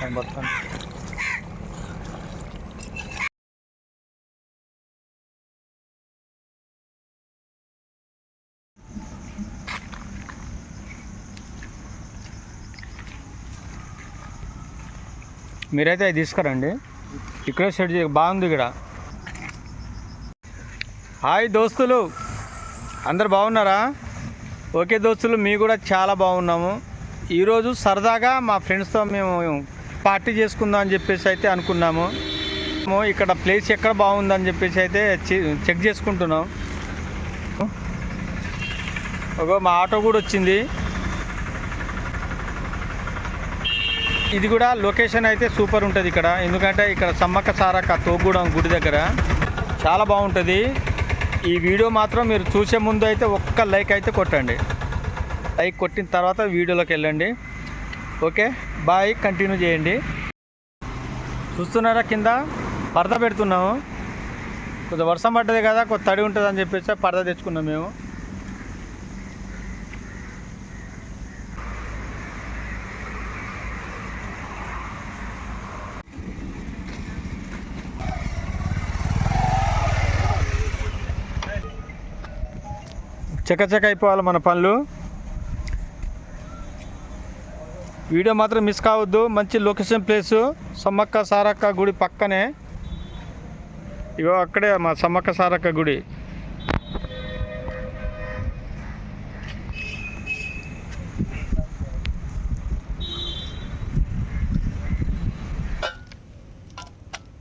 కనబడుతుంది మీరైతే అది తీసుకురండి. ఇక్కడ సెట్ చే బాగుంది ఇక్కడ. హాయ్ దోస్తులు. అందరు బాగున్నారా? ఓకే దోస్తులు మీ కూడా చాలా బాగున్నాము. ఈరోజు సరదాగా మా ఫ్రెండ్స్తో మేము పార్టీ చేసుకుందాం అని చెప్పేసి అయితే అనుకున్నాము. ఇక్కడ ప్లేస్ ఎక్కడ బాగుందని చెప్పేసి అయితే చె- చెక్ చేసుకుంటున్నాం. ఒక మా ఆటో కూడా వచ్చింది. ఇది కూడా లొకేషన్ అయితే సూపర్ ఉంటుంది ఇక్కడ. ఎందుకంటే ఇక్కడ సమ్మక్క సారక్క తోగూడెం గుడి దగ్గర చాలా బాగుంటుంది. ఈ వీడియో మాత్రం మీరు చూసే ముందు అయితే ఒక్క లైక్ అయితే కొట్టండి. లైక్ కొట్టిన తర్వాత వీడియోలోకి వెళ్ళండి. ఓకే బాయ్ కంటిన్యూ చేయండి. చూస్తున్నారా కింద? పరద పెడుతున్నాము. కొంచెం వర్షం పడ్డది కదా కొంత తడి ఉంటుంది అని చెప్పేసి పరద తెచ్చుకున్నాం మేము. చకచక అయిపోవాలి మన పనులు. వీడియో మాత్రం మిస్ కావద్దు. మంచి లొకేషన్ ప్లేసు. సమ్మక్క సారక్క గుడి పక్కనే. ఇగో అక్కడే మా సమ్మక్క సారక్క గుడి.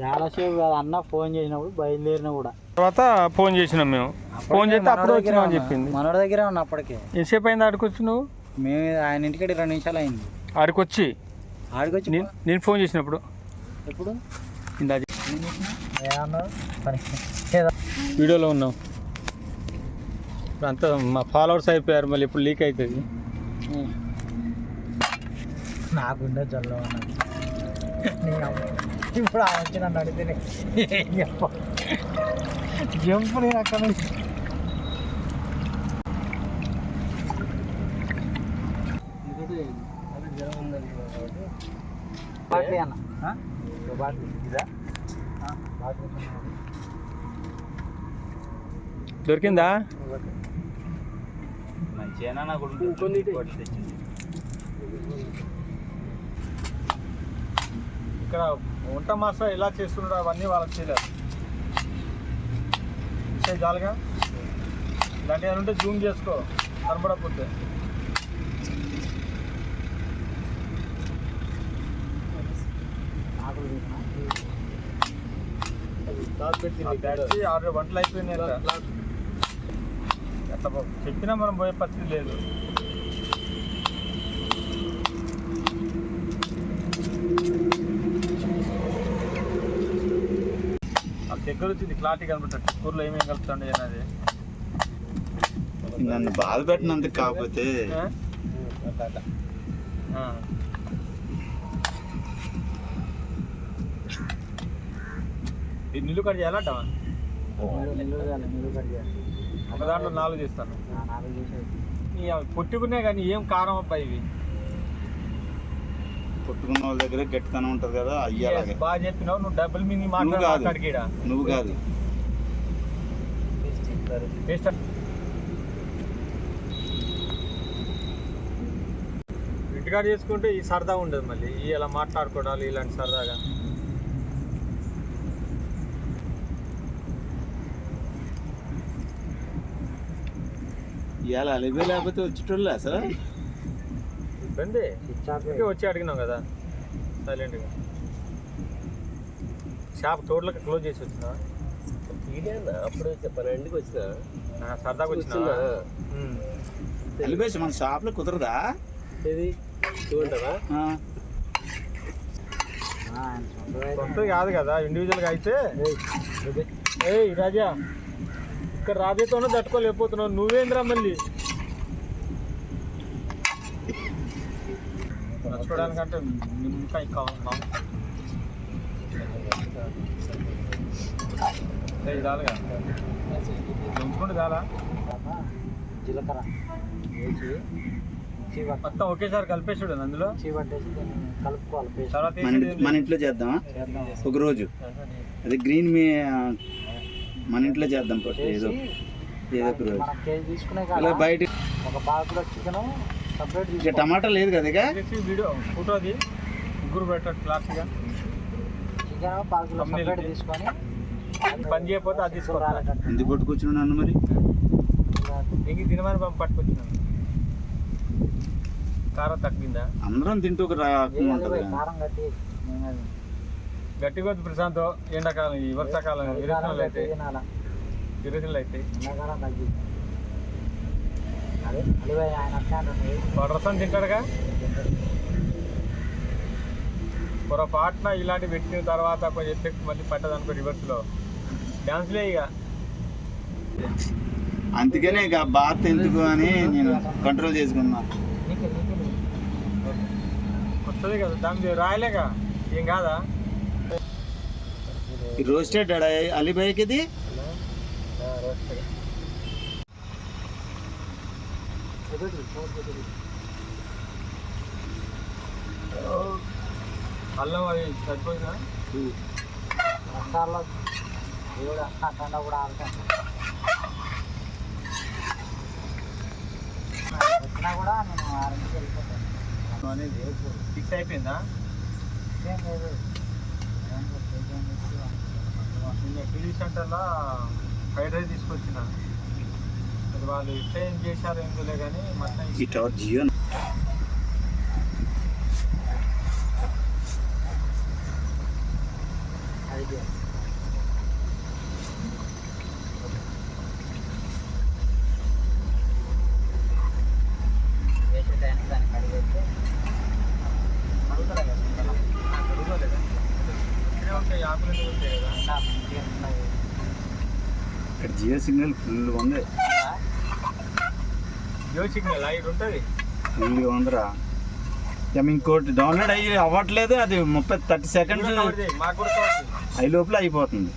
చాలాసేపు కాదు అన్న ఫోన్ చేసినప్పుడు బయలుదేరిన కూడా. తర్వాత ఫోన్ చేసినాం మేము. ఫోన్ చేస్తే అప్పుడు వచ్చినాం అని చెప్పింది. మనోడి దగ్గరే ఉన్నా అప్పటికే. ఎంతసేపు అయింది ఆడికి వచ్చి నువ్వు మేము ఆయన ఇంటికి రెండు నిమిషాలు అయింది. ఆడికి వచ్చి ఆడికి వచ్చి నేను నేను ఫోన్ చేసినప్పుడు. ఎప్పుడు? వీడియోలో ఉన్నాం. ఇప్పుడు అంతా మా ఫాలోవర్స్ అయిపోయారు మళ్ళీ ఇప్పుడు లీక్ అవుతుంది. నాకుండే జల్లు అన్నది. నీ అమ్మ. ఇప్పుడు ఆ వచ్చి నన్ను అడిగితే నే- ఏం చెప్ప జంప్ నేను అక్కడ నుంచి. బాట్లీ అన్న బాట్లీ ఇదా? బాట్లీ దొరికిందా? మంచిగా నాకు ఇక్కడ వంట మాస్టర్ ఎలా చేస్తున్నాడో అవన్నీ వాళ్ళకి తెలియదు. ఇచ్చే జాలుగా ఇలాంటి ఏమైనా ఉంటే జూమ్ చేసుకో. కనబడకపోతే ఆరు వంటలు అయిపోయినాయి అట్లా బాబు. చెప్పినా మనం పోయే పరిస్థితి లేదు. దగ్గర వచ్చింది క్లారిటీ కనబడుతుంది కూరలో ఏమేమి కలుపుతాండి అనేది నన్ను బాధ పెట్టినందుకు కాకపోతే. నిల్లు కట్ చేయాలి. ఒక దాంట్లో నాలుగు చేస్తాను. ఆ, నాలుగు చేసేది. ఈ పొట్టుకునే కానీ ఏం కారం అబ్బా ఇవి? కొట్టుకున్న వాళ్ళ దగ్గర గట్టితనం ఉంటది కదా అయ్యి అలాగే. బాగా చెప్పినావు నువ్వు డబుల్ నువ్వు కాదు. మాట్లాడికీడ నువ్వు కాదు. ఇంటికాడ చేసుకుంటే ఈ సరదా ఉండదు మళ్ళీ. ఇలా మాట్లాడుకోవడాలు ఇలాంటి సరదాగా. ఇవాళ అలివే లేకపోతే వచ్చేటోళ్ళు అసలు ఇబ్బంది. అందుకే వచ్చి అడిగినాం కదా. సైలెంట్గా. షాప్ టోటల్గా క్లోజ్ చేసి వచ్చినా? అప్పుడు పన్నెండుకి వచ్చిన. సరదాగా వచ్చినా? అలివేసి మన షాప్లో కుదరదా ఇది చూడంటారా. సొంత కాదు కదా ఇండివిజువల్గా అయితే. ఏయ్ రాజా. ఇక్కడ రాజాతోనే తట్టుకోలేకపోతున్నావు. నువ్వేంద్రా మళ్ళీ? ఇంకా ఇంకా ఉన్నాం ఇది చాలుగా. ఉంచుకుంటే చాలా? జీలకర్ర. మొత్తం ఒకేసారి కలిపేసాడు అందులో. కలుపుకోవాలి తర్వాత మన ఇంట్లో చేద్దామా? చేద్దాం. ఒక రోజు అది గ్రీన్ మీ మన ఇంట్లో చేద్దాం ఫస్ట్ ఏదో ఏదో ఒక రోజు. ఇలా బయట ఒక చికెన్ సపరేట్ ఇక టమాటా లేదు కదా ఇక? వీడియో ఫోటో అది ముగ్గురు పెట్టాడు క్లాస్గా చికెన్ సపరేట్. తీసుకొని పని చేయకపోతే అది. ఎందుకు మరి? తినమని పట్టుకొచ్చినాను కారం తగ్గిందా? అందరం తింటూ ఒక. కారం కట్టి నేను అది గట్టిగా వద్దు ప్రశాంత్ ఎండాకాలం ఈ వర్షాకాలం కట్టి అయితే ఇరుసులు అయితే వాడు రసం తింటాడుగా పొరపాటున ఇలాంటి పెట్టిన తర్వాత కొంచెం ఎఫెక్ట్ మళ్ళీ పట్టదు అనుకో రివర్స్లో. డ్యాన్స్లే ఇక అందుకనే ఇక బాత్ ఎందుకు అని నేను కంట్రోల్ చేసుకున్నా. వస్తుంది కదా దాని రాయలేక ఏం కాదా? రోస్టెడ్ అలీబాయికి ఇది అల్లం అది సరిపోయిందా వర్షాల్లో దేవుడు అట్లా కూడా ఆడతాను వచ్చినా కూడా నేను ఆరింటికి వెళ్ళిపోతాను ఫిక్స్ అయిపోయిందా? ఏం లేదు. నిన్న టీవీ సెంటర్లో ఫ్రైడ్ రైస్ తీసుకొచ్చిన. అది వాళ్ళు ఎట్లా ఏం చేశారో ఏందో కానీ మొత్తం ఈ టవర్ జియో ఐడియా వేసే టైంకి దాన్ని కడిగేస్తే అడుగుతారా కదా పిల్లలు? అడుగుకోలేదా ఇక్కడే ఉంటాయి ఆకులు ఎందుకు ఉంటాయి కదా నా మంచిగా ఉన్నాయి. ఇక్కడ జియో సిగ్నల్ ఫుల్ ఉంది? జియో సిగ్నల్ ఇది ఉంటుంది ఫుల్గా ఉందిరా. ఇక ఇంకోటి డౌన్లోడ్ అయ్యి అవ్వట్లేదు అది ముప్పై థర్టీ సెకండ్స్ అయి లోపల అయిపోతుంది.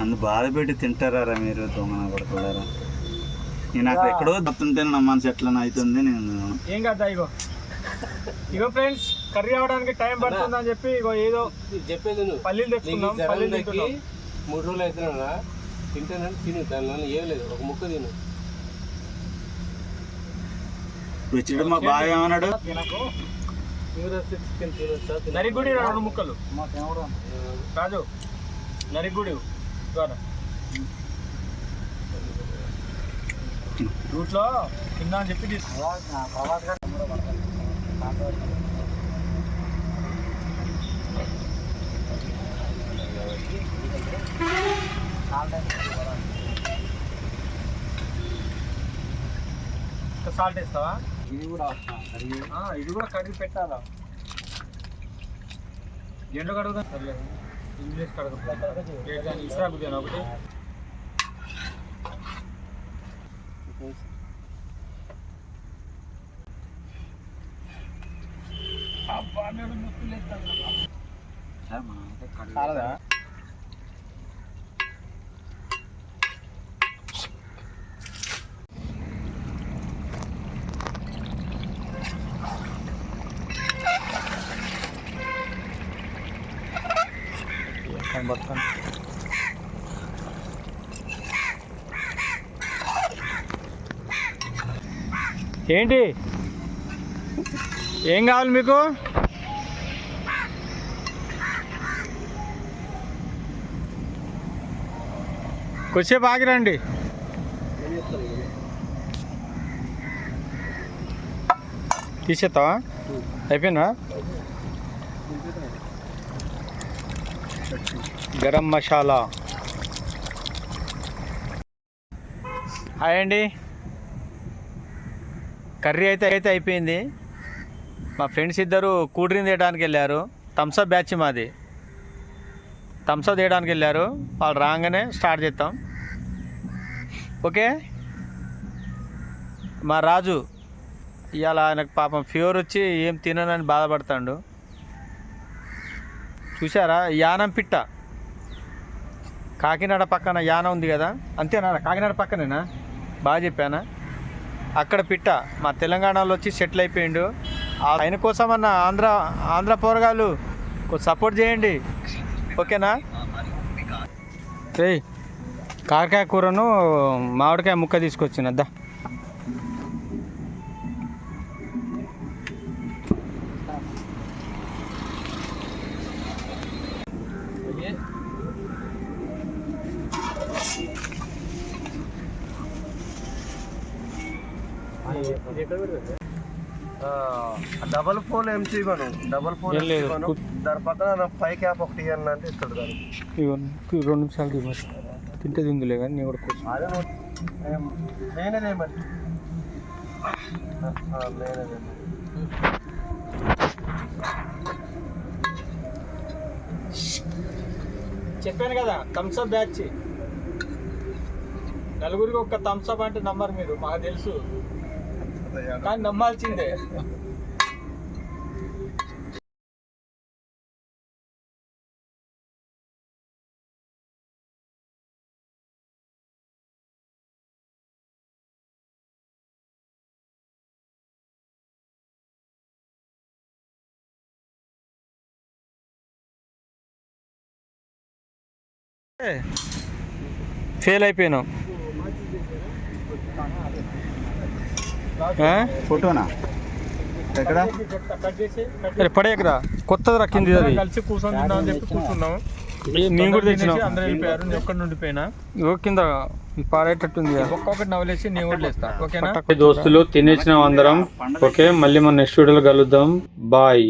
నన్ను బాధ పెట్టి తింటారా మీరు దొంగన కొడుకులారా? నేను అక్కడ ఎక్కడో దత్తుంటే నా మనసు ఎట్లా అవుతుంది నేను ఏం కాదు ఇగో? ఇగో ఫ్రెండ్స్ కర్రీ అవడానికి టైం పడుతుందని చెప్పి ఇగో ఏదో చెప్పేది నువ్వు పల్లీలు తెచ్చుకున్నాం పల్లీలు తింటున్నాం. మూడు రోజులు అవుతున్నా తింటానని తిను దానివల్ల ఏం లేదు. ఒక ముక్క తిను. రుచిడు మా బాగా ఏమన్నాడు? నరిగుడి రెండు ముక్కలు? రాజు నరిగుడి ద్వారా రూట్లో తిందా అని చెప్పి. సాల్ట్ వేస్తావా? ఇది కూడా ఇది కూడా కడిగి పెట్టాలా? ఎండు కడుగుదాం సర్లే. ఇంగ్లీష్ కడగదు ఇస్రా గుద్దాను ఒకటి చాలదా కనబడుతుంది ఏంటి? ఏం కావాలి మీకు? కొద్దిసేపు ఆగిరండి. తీసేస్తావా? అయిపోయినా గరం మసాలా. హాయ్ అండి. కర్రీ అయితే అయితే అయిపోయింది. మా ఫ్రెండ్స్ ఇద్దరు కూల్ డ్రింక్ తీయడానికి వెళ్ళారు. థమ్స్అప్ బ్యాచ్ మాది. థమ్స్అప్ తీయడానికి వెళ్ళారు. వాళ్ళు రాగానే స్టార్ట్ చేస్తాం ఓకే? మా రాజు ఇవాళ ఆయనకు పాపం ఫీవర్ వచ్చి ఏం తిననని బాధపడతాడు. చూసారా యానం పిట్ట. కాకినాడ పక్కన యానం ఉంది కదా? అంతేనా? కాకినాడ పక్కనేనా? బాగా చెప్పానా? అక్కడ పిట్ట మా తెలంగాణలో వచ్చి సెటిల్ అయిపోయిండు. ఆయన కోసం అన్న ఆంధ్ర ఆంధ్ర పోరగాళ్ళు కొంచెం సపోర్ట్ చేయండి. ఓకేనా? రే కాకరకాయ కూరను మామిడికాయ ముక్క తీసుకొచ్చినద్దా డబల్ ఫోన్ ఎంసీ కొను డబల్ ఫోన్ ఏం. కొను దాని పక్కన ఫైవ్ క్యాప్ ఒకటి ఇవ్వండి అంటే ఇస్తాడు దానికి. రెండు నిమిషాలు దిగు తింటే తిందులే కానీ నేను కూడా నేనే చేయమని. చేయమని. చెప్పాను కదా థమ్స్అప్ బ్యాచ్ నలుగురికి ఒక్క థమ్స్అప్ అంటే నమ్మరు మీరు. మాకు తెలుసు. కానీ నమ్మాల్సిందే ఫెయిల్ అయిపోయినాం ఆ? ఫోటోనా? ఎక్కడ? అరే పడేయకరా కొత్తది రక్కింది అది. కలిసి కూర్చొని తిందాం అని చెప్పి కూర్చున్నాం. మేము కూడా తెచ్చినాం అందరూ వెళ్ళిపోయారు నేను ఒక్కడి నుండి పోయినా. ఓ కింద పారేటట్టుంది ఒక్కొక్కటి నవలేసి నేను కూడా లేస్తా. ఓకేనా? దోస్తులు తినేసినాం అందరం. ఓకే మళ్ళీ మన నెక్స్ట్ వీడియోలో కలుద్దాం. బాయ్.